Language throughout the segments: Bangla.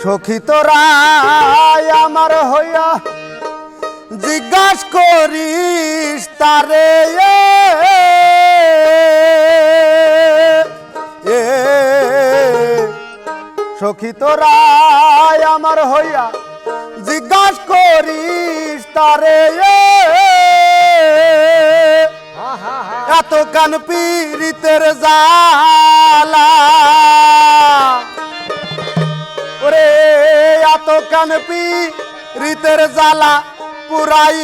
সখী তোরা আমার হইয়া জিজ্ঞাস করিস তারে এ, এ, সখী আমার হইয়া জিজ্ঞাস করিস তারে এত কান পীড়িতের জালা ওরে, এত কান পীড়িতের জালা পুরাই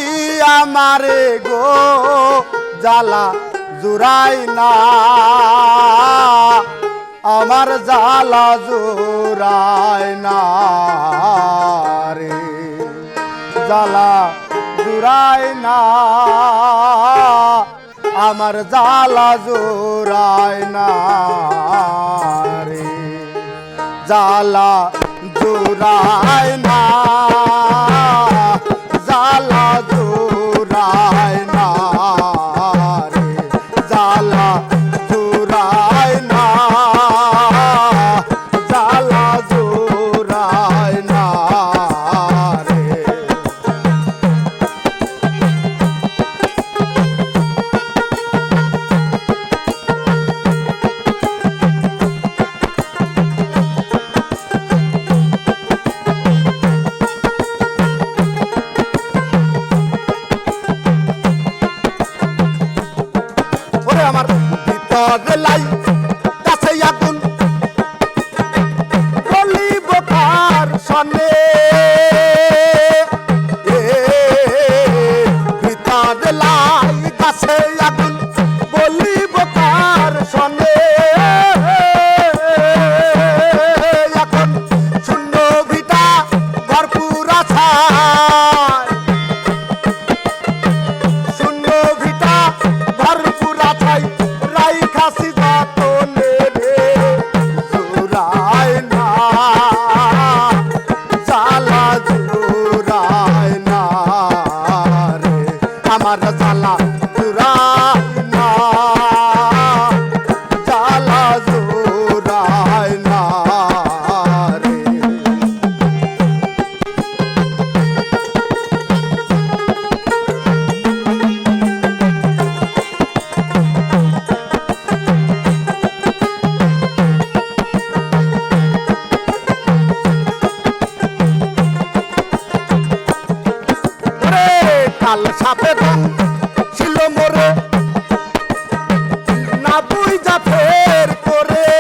আমারে গো জালা জুরাই না। আমার জালা জুরাই না রে জালা জুরাই না। আমার জালা জোরাই না রে জালা জোরাই না জালা জোরাই pandemia. আবুই জাফের করে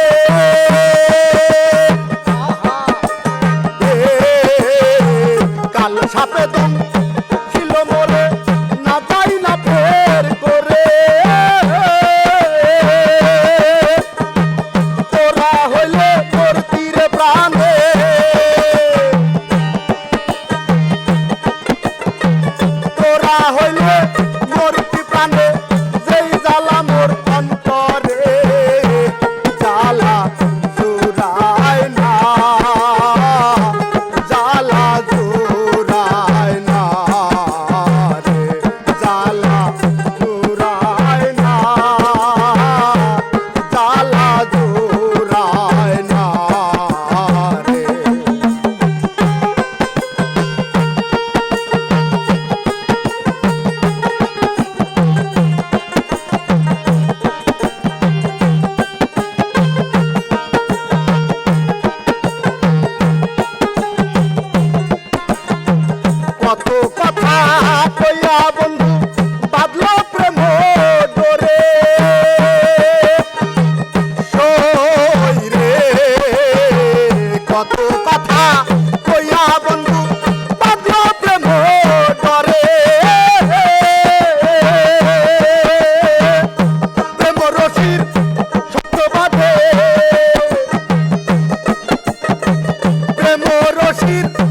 David.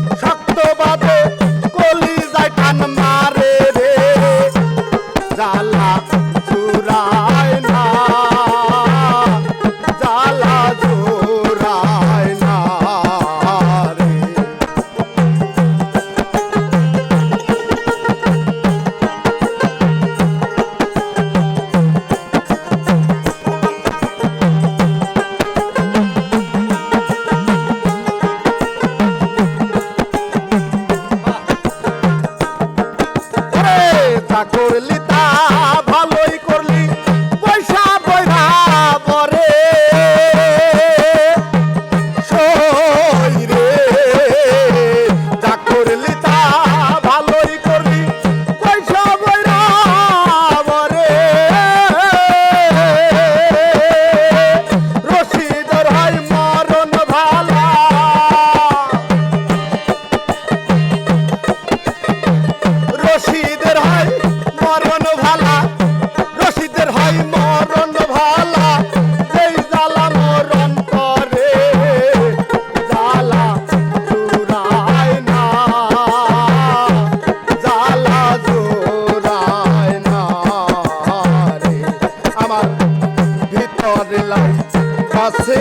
কাছে